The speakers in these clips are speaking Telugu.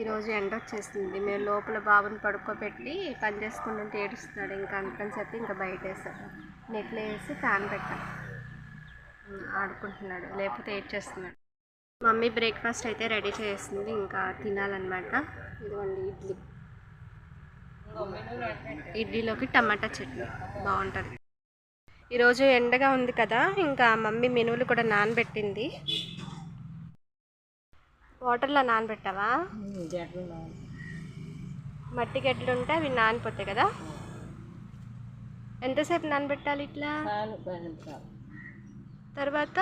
ఈరోజు ఎండ వచ్చేసింది. మేము లోపల బాబుని పడుకోబెట్టి పని చేసుకుంటుంటే ఏడుస్తున్నాడు. ఇంకా అందుకని చెప్పి ఇంకా బయట వేసాడు నెట్లో వేసి ఫ్యాన్ పెట్టాం ఆడుకుంటున్నాడు. లేకపోతే ఏడ్చేస్తున్నాడు. మమ్మీ బ్రేక్ఫాస్ట్ అయితే రెడీ చేస్తుంది. ఇంకా తినాలన్నమాట. ఇదిగోండి ఇడ్లీ. ఇడ్లీలోకి టమాటా చట్నీ. బాగుంటుంది. ఈరోజు ఎండగా ఉంది కదా. ఇంకా మమ్మీ మెనువులు కూడా నానబెట్టింది. వాటర్లో నానబెట్టావా? మట్టి గడ్డలు ఉంటే అవి నానిపోతాయి కదా? ఎంతసేపు నానబెట్టాలి ఇట్లా? తర్వాత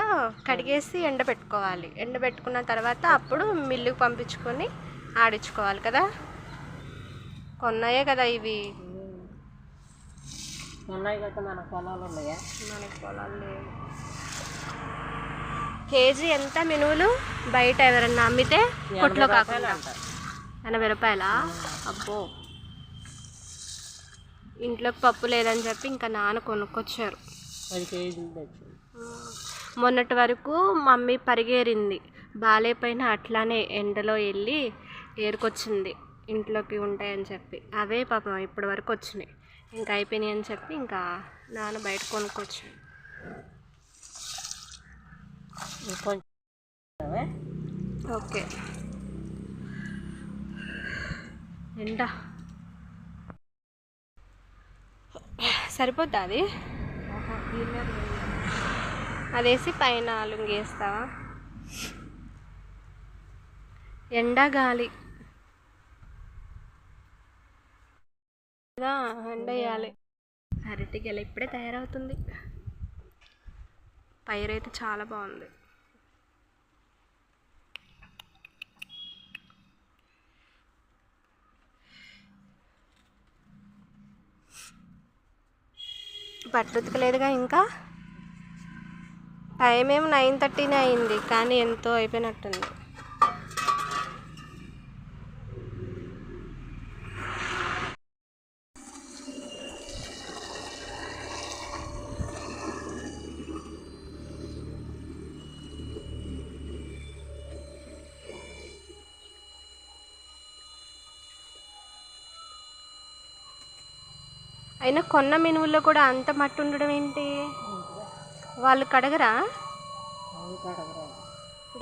కడిగేసి ఎండబెట్టుకోవాలి. ఎండబెట్టుకున్న తర్వాత అప్పుడు మిల్లుకి పంపించుకొని ఆడించుకోవాలి కదా? కొన్నాయే కదా ఇవి. ఉన్నాయి కదా మన పొలాలు ఉన్నాయా? మనకి పొలాలు లేవు. కేజీ ఎంత మినువులు? బయట ఎవరన్నా అమ్మితే కొట్లో కాకుండా. ఎనభై రూపాయలా? అబ్బో. ఇంట్లోకి పప్పు లేదని చెప్పి ఇంకా నాన్న కొనుక్కొచ్చారు. మొన్నటి వరకు మమ్మీ పరిగేరింది. బాలేపైన అట్లానే ఎండలో వెళ్ళి ఏరుకొచ్చింది. ఇంట్లోకి ఉంటాయని చెప్పి. అవే పాపం ఇప్పటి వరకు వచ్చినాయి. ఇంకా అయిపోయినాయి అని చెప్పి ఇంకా నాన్న బయట కొనుక్కొచ్చాడు. ఓకే. ఎండ సరిపోద్దా అది. అదేసి పైన లుంగి వేస్తావా ఎండ గాలి. ఎండ వేయాలి అరటి గెల ఇప్పుడే తయారవుతుంది. పైరు అయితే చాలా బాగుంది. బట్టలు ఉతకలేదుగా ఇంకా? టైం ఏమి నైన్ థర్టీనే అయింది కానీ ఎంతో అయిపోయినట్టుంది. అయినా కొన్న మినువుల్లో కూడా అంత మట్టి ఉండడం ఏంటి? వాళ్ళు కడగరా?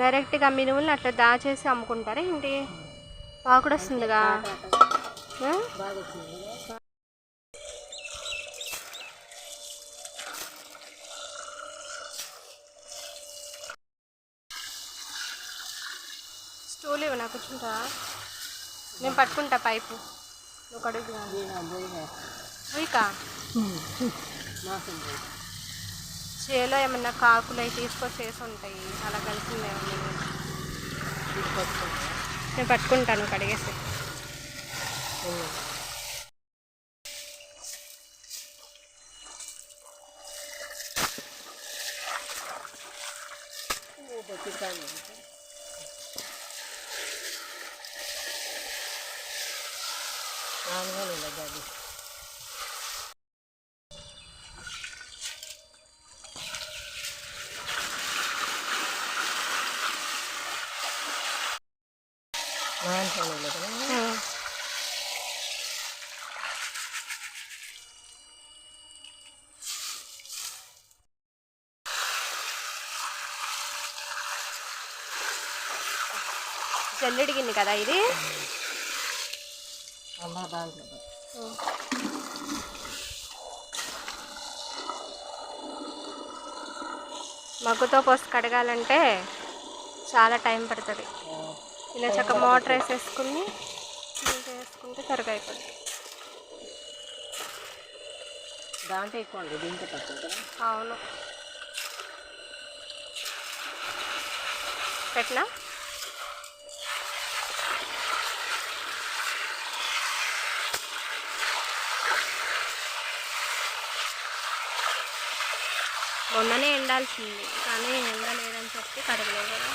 డైరెక్ట్గా మినువులను అట్లా దాచేసి అమ్ముకుంటారా ఏంటి? వస్తుందిగా బాగా కూడా వస్తుందిగా. స్టూల్ ఇవ్వ నాకు కూర్చుంటా. నేను పట్టుకుంటా పైపు. నువ్వు కడుగు. ఇక చేలో ఏమన్నా కాకులు అవి తీసుకొచ్చేసి ఉంటాయి. అలా కలిసింది ఏమన్నా తీసుకొచ్చుకుంటా నేను పట్టుకుంటాను కడిగేసి. చికెన్ నాలుగు వేలు కదా. జల్లెడిగింది కదా ఇది? మగ్గుతో పోసి కడగాలంటే చాలా టైం పడుతుంది. ఇలా చక్క మోటార్ వేసేసుకుని వేసుకుంటే త్వరగా అయిపోతుంది దాంట్లో ఎక్కువ తక్కువ కదా అవును. పెట్టినా? మొన్ననే ఎండాల్సింది కానీ ఎండ లేదని చెప్పి కడగలేదు.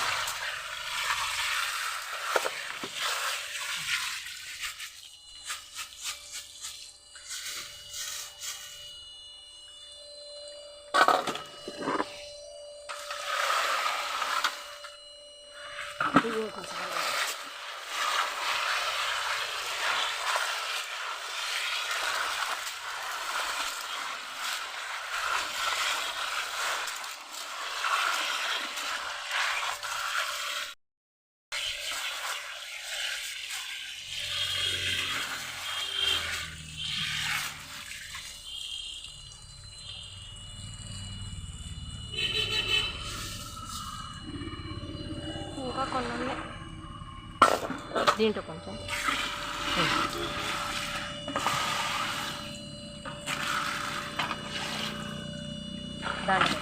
కొన్ని ఉన్నాయి. దీంట్లో కొంచెం. దాంట్లో.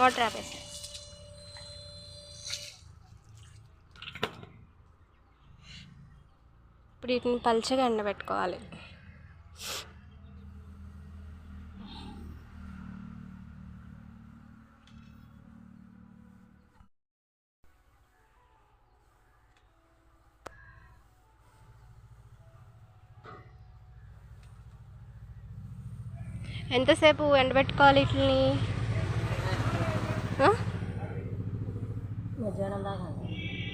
వాటర్ ఆపేసా. ఇప్పుడు వీటిని పల్చగా ఎండబెట్టుకోవాలి. ఎంతసేపు ఎండబెట్టుకోవాలి వీటిని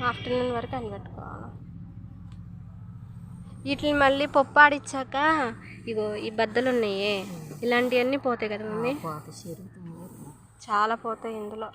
ఆఫ్టర్నూన్ వరకు ఎండబెట్టుకోవాలి వీటిని మళ్ళీ పప్పు ఆడిచ్చాక ఇగో ఈ బద్దలు ఉన్నాయి. ఇలాంటివన్నీ పోతాయి కదా మమ్మీ? చాలా పోతాయి ఇందులో.